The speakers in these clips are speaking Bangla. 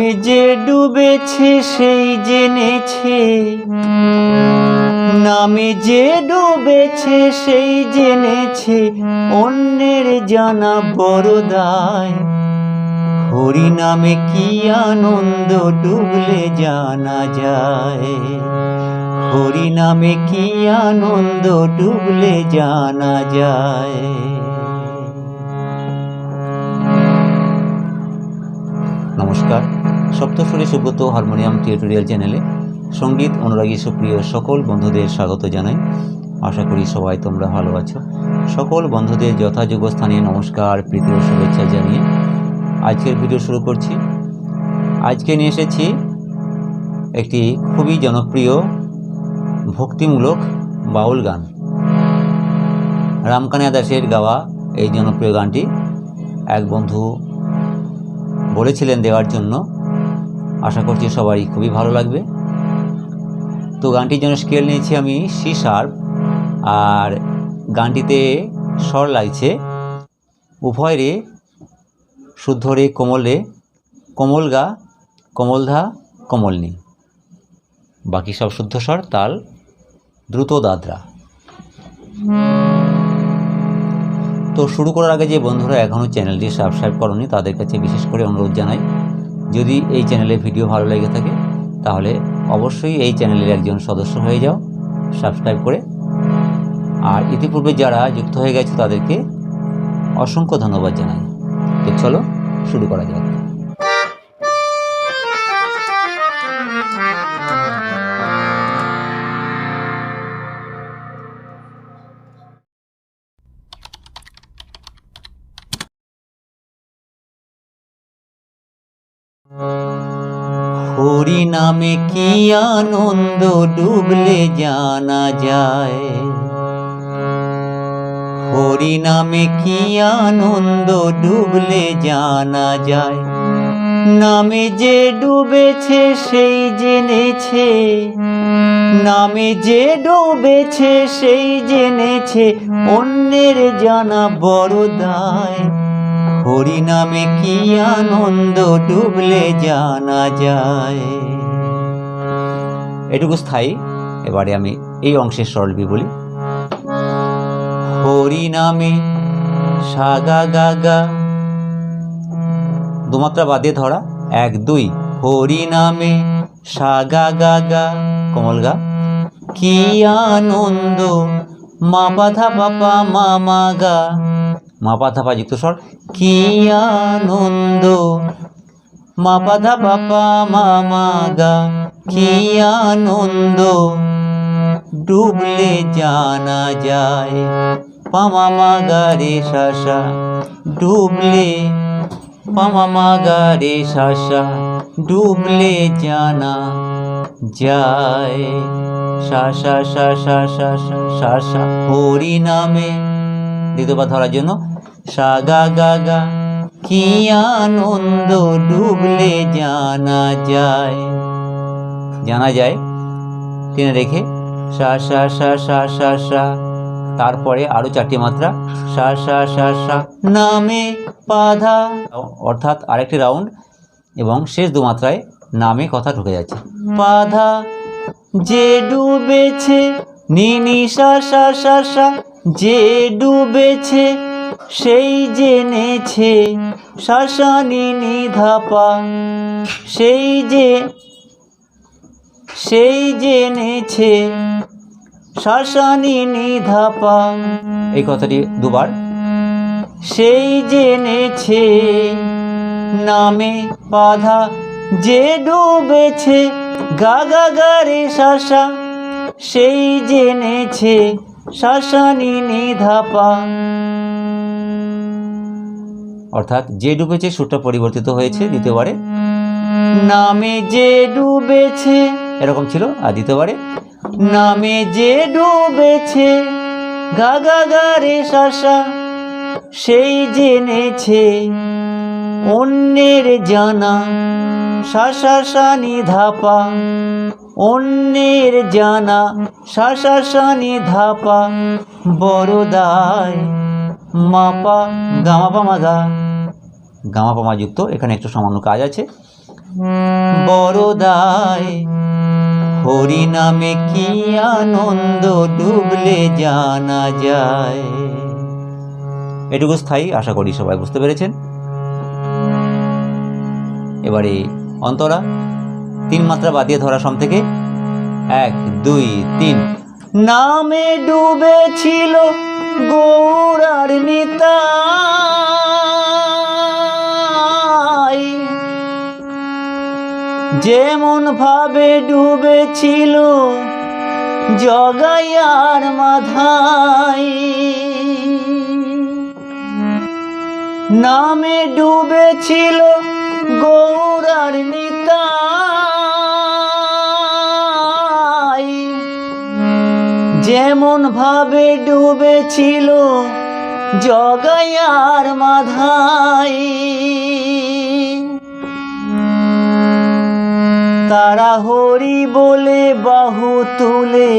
নামে যে ডুবেছে সেই জেনেছে। নামে যে ডুবেছে সেই জেনেছে। অন্যের জানা বড় দায় হরি নামে কি আনন্দ ডুবলে জানা যায়। হরি নামে কি আনন্দ ডুবলে জানা যায়। নমস্কার। সপ্তস্বরী সুব্রত হারমোনিয়াম টিউটোরিয়াল চ্যানেলে সংগীত অনুরাগী সুপ্রিয় সকল বন্ধুদের স্বাগত জানাই। আশা করি সবাই তোমরা ভালো আছো। সকল বন্ধুদের যথাযোগ্য স্থানে নমস্কার, প্রীতি ও শুভেচ্ছা জানিয়ে আজকের ভিডিও শুরু করছি। আজকে নিয়ে এসেছি একটি খুবই জনপ্রিয়, ভক্তিমূলক বাউল গান। রামকানিয়া দাসের গাওয়া এই জনপ্রিয় গানটি এক বন্ধু বলেছিলেন দেওয়ার জন্য। আশা করছি সবারই খুবই ভালো লাগবে। তো গানটির জন্য স্কেল নিয়েছি আমি সি শার্প আর গানটিতে স্বর লাগছে উভয় রে, শুদ্ধ রে, কোমল রে, কোমল গা কোমলধা কোমলনি বাকি সব শুদ্ধ স্বর, তাল, দ্রুত দাদরা। তো শুরু করার আগে যে বন্ধুরা এখনও চ্যানেলটি সাবস্ক্রাইব করনি, তাদের কাছে বিশেষ করে অনুরোধ জানাই যদি এই চ্যানেলে ভিডিও ভালো লেগে থাকে, তাহলে অবশ্যই এই চ্যানেলের একজন সদস্য হয়ে যাও সাবস্ক্রাইব করে। আর ইতিপূর্বে যারা যুক্ত হয়ে গেছে তাদেরকে অসংখ্য ধন্যবাদ জানাই। তো চলো শুরু করা যাক। হরি নামে কি আনন্দ ডুবলে জানা যায়? হরি নামে কি আনন্দ ডুবলে জানা যায়? নামে যে ডুবেছে সেই জেনেছে। নামে যে ডুবেছে সেই জেনেছে। অন্যের জানা বড় দায়। হরি নামে কি আনন্দ ডুবলে জানা যায়? এটুকু স্থায়ী। এবারে আমি এই অংশের স্বরলিপি বলি। হরি নামে সাগা গাগা দুমাত্রা বাদে ধরা। এক, দুই। হরি নামে সাগা গাগা কমল গা। কি আনন্দ। মা পাধা পাপা মামা গা। মা পাধা পা যুক্ত স্বর। কি আনন্দ। মা পাধা পাপা মামা গা। কি আনন্দ। ডুবলে জানা যায়। পামা মা গা রে শাসা ডুবলে পামা মা গা রে শাসা ডুবলে জানা যায়। শাসা শাসা শাসা শাসা হরি নামে দ্বিতীয়বার ধরার জন্য সা গা গা গা কি আনন্দ ডুবলে জানা যায় জানা যায় টেনে রেখে সা সা সা সা সা সা তারপরে আরও চারটি মাত্রা সা সা সা সা নামে পাধা অর্থাৎ আরেকটি রাউন্ড এবং শেষ দু মাত্রায় নামে কথা ঢুকে যাচ্ছে পাধা যে ডুবেছে নিনি সা সা সা সা যে ডুবেছে সেই জেনেছে শাসা নিনি ধাপা সেই যে সেই জেনেছে শাসানি নিধাপা। এই কথাটি দুবার। সেই জেনেছে নামে বাধা যে ডুবেছে গাগা গারে শাসা। সেই জেনেছে শাসানি নিধাপা। অর্থাৎ যে ডুবেছে সুরটা পরিবর্তিত হয়েছে দ্বিতীয়বারে। নামে যে ডুবেছে। এরকম ছিল আর দ্বিতীয়বারে। নামে যে ডুবেছে গাগা গারে শাসা সেই জেনেছে অন্যের জানা শাসা সানি ধাপা অন্যের জানা শাসা সানি ধাপা বড় দায় মাপা গামা পামা গা। গামা পামা যুক্ত, এখানে একটু সামান্য কাজ আছে। বড়দায় হরি নামে কি আনন্দ ডুবলে জানা যায়। এটুকু স্থায়ী, আশা করি সবাই বুঝতে পেরেছেন। এবারে অন্তরা, তিন মাত্রা বাদিয়ে ধরা সম থেকে। এক, দুই, তিন। নামে ডুবেছিল গৌরার নিতাই যেমন ভাবে ডুবেছিল জগাইয়ার মাথায় নামে ডুবেছিল গৌরার নিতাই যেমন ভাবে ডুবেছিল জগাইয়ার মাধাই তারা হরি বলে বাহু তুলে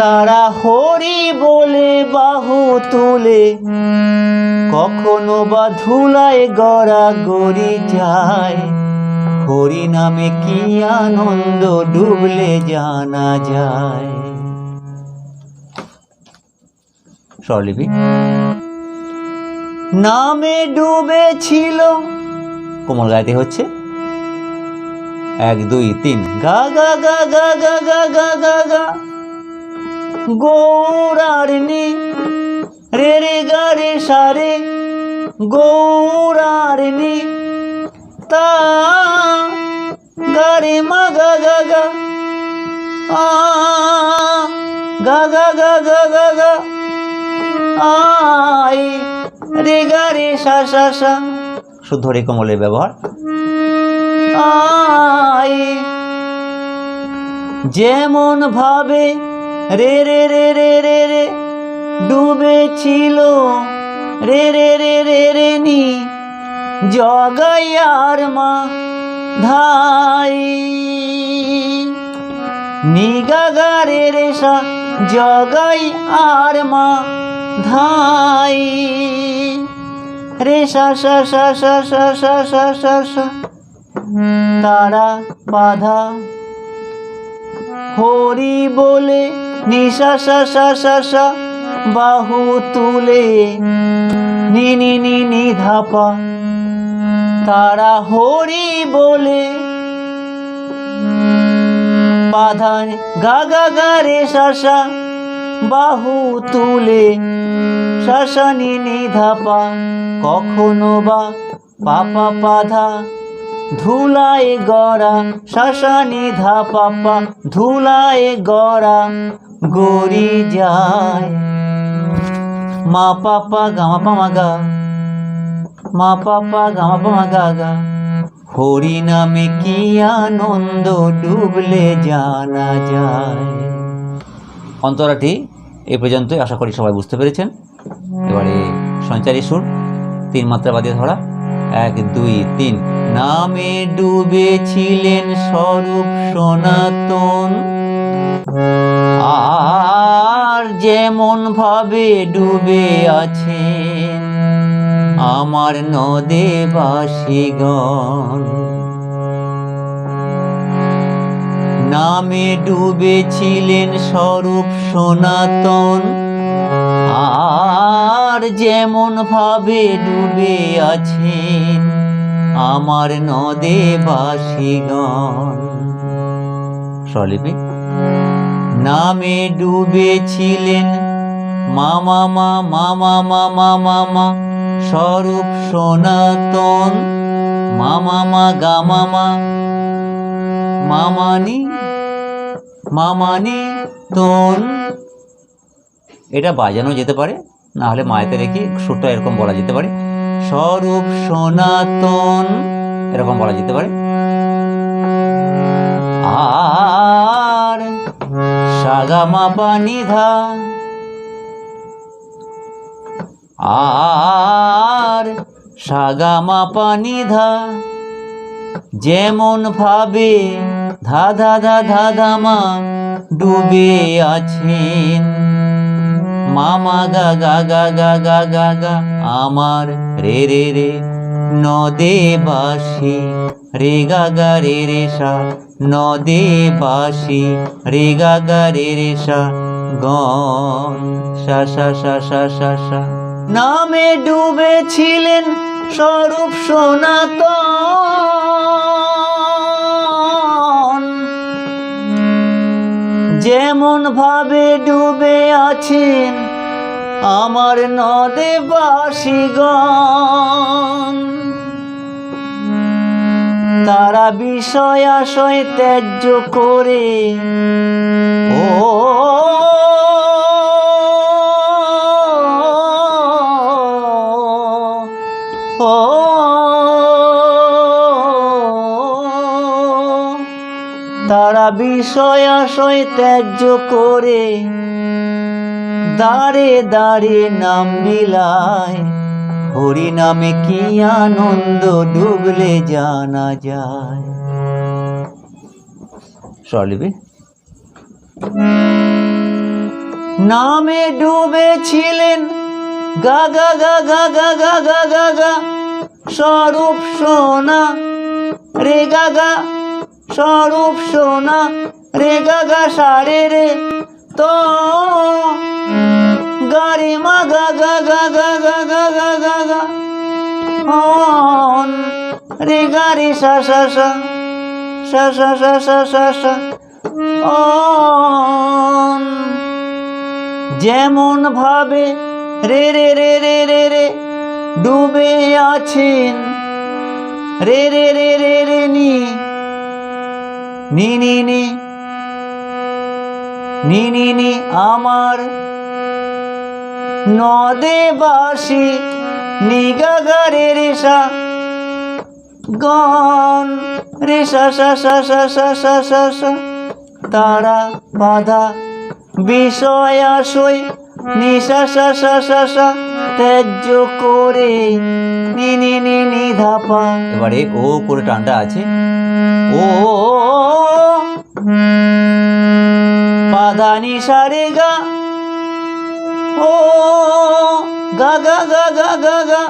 তারা হরি বলে বাহু তুলে, কখনো বা ধুলায় গড়া গড়ি যায়। হরি নামে কি আনন্দ ডুবলে জানা যায়। স্বরলিপি নামে ডুবেছিল কোমল গাইতে হচ্ছে এক দুই তিন গা গা গা গা গা গা গা গা গা গৌরারণী রে রে গা রে সারে গৌরারণী তা গা রে মা গা গা গা আ গা গা গা গা গা গা আই রে গা, রে সা সা সা। শুদ্ধ রে কোমলের ব্যবহার। আই যেমন ভাবে রে রে রে রে রে রে ডুবেছিল, রে রে রে রে রে নি জগাইয়ার মা ধাই। নিগা গা রে রে, সা জগাই আর মা ধাই রে সা সা সা সা সা সা সা সা সা তারা বাধা হরি বলে নিশা সা সা সা সা বাহু তুলে নি নি ধাপা তারা হরি বলে বাধা গা গা গা রে শাসা বাহু তুলে শাসা নি নি ধাপা কখনো বা পাপা পাধা ধুলায় গড়া শাসানি ধা পাপা, ধুলায় গড়া গড়ি যায়। মা পাপা গামা পামা গা, মা পাপা গামা পামা গা গা। হরি নামে কি আনন্দ ডুবলে জানা যায়। অন্তরাটি এ পর্যন্তই। আশা করি সবাই বুঝতে পেরেছেন। এবারে সঞ্চারী সুর, তিন মাত্রা বাদিয়ে ধরা। এক, দুই, তিন। নামে ডুবেছিলেন স্বরূপ সনাতন। আর যেমন ভাবে ডুবে আছেন, আমার নদে বাসিগণ। নামে ডুবেছিলেন স্বরূপ সনাতন। আর যেমন ভাবে ডুবে আছেন আমার নদে বাসিগণ। স্বলিপি নামে ডুবেছিলেন মামা মা, মামা মামা মামা স্বরূপ সনাতন। মামা মা, গা মামা মামানি মামানি তন। এটা বাজানো যেতে পারে না হলে মায়েতে রেখে সুরটা এরকম বলা যেতে পারে। স্বরূপ সনাতন, এরকম বলা যেতে পারে। আর সাগামা পানি ধা আর সাগামা পানি ধা যেমন ভাবে ধা ধা ধা ধা ধামা ডুবে আছেন। মামা গা গা গা গা গা গা গা আমার রে রে রে নদে বাসি। রে গা গা রে রে সা নদে বাসি। রে গা গা রে রে সা গন। সা সা সা সা সা সা। নামে ডুবেছিলেন স্বরূপ সনাতন। যেমন ভাবে ডুবে আছেন আমার নদে বাসিগণ তারা বিষয় আশয় ত্যায্য করে। ও ও বিষয় আশয় ত্যায্য করে দাঁড়ে দাঁড়ে নাম বিলায়। হরি নামে কি আনন্দ ডুবলে জানা যায়। স্বরলিপি। নামে ডুবেছিলেন গা গা গা গা গা গা গা গা গা। স্বরূপ সোনা রে গা গা। স্বরূপ সোনা রে গা গা সারে রে তো গারে মা গা গা গা গা গা গা গা গা গা রে গা রে সা সা সা সা সা সা সা সা সা যেমন ভাবে রে রে রে রে রে রে ডুবে আছেন রে রে রে রে রে নি নি নি আমার নদে বাসি নিগা গা রে রে গন রে সা সা সা সা সা সা সা তারা বাধা বিষয় আশয়, নিশা সা সা সা সা ত্যায্য করে নি নি এবারে ও করে টানটা আছে। ও পাদা নিশা রে গা। ও, গা গা গা গা গা গা।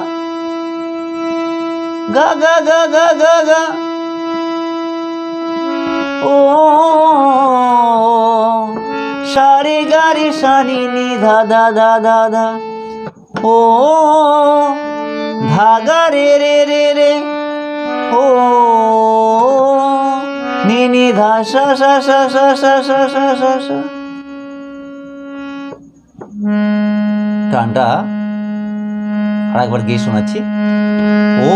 গা গা গা গা গা গা। ও, সারে গারে সানি নি, ধা ধা ধা ধা ধা। ও ধাগা রে রে রে রে। ও টানটা আরেকবার গিয়ে শোনাচ্ছি ও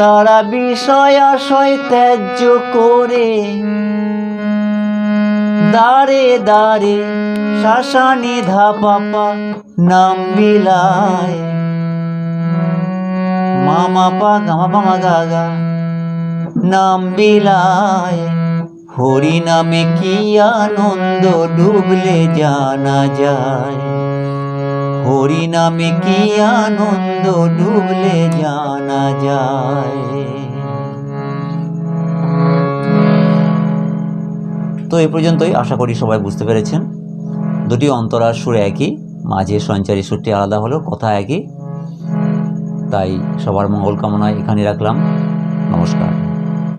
তারা বিষয় আশয় ত্যায্য করে দাঁড়ে দাঁড়ে শাসানি ধাপাপা নাম বিলায় মামা পা, গামা পামা গা গা নাম বিলায় হরি নামে কি আনন্দ ডুবলে জানা যায়। হরি নামে কি আনন্দ ডুবলে জানা যায়। তো এ পর্যন্তই। আশা করি সবাই বুঝতে পেরেছেন। দুটি অন্তরার সুর একই, মাঝে সঞ্চারী সুরটি আলাদা হলো কথা একই। তাই সবার মঙ্গল কামনায় এখানে রাখলাম। নমস্কার।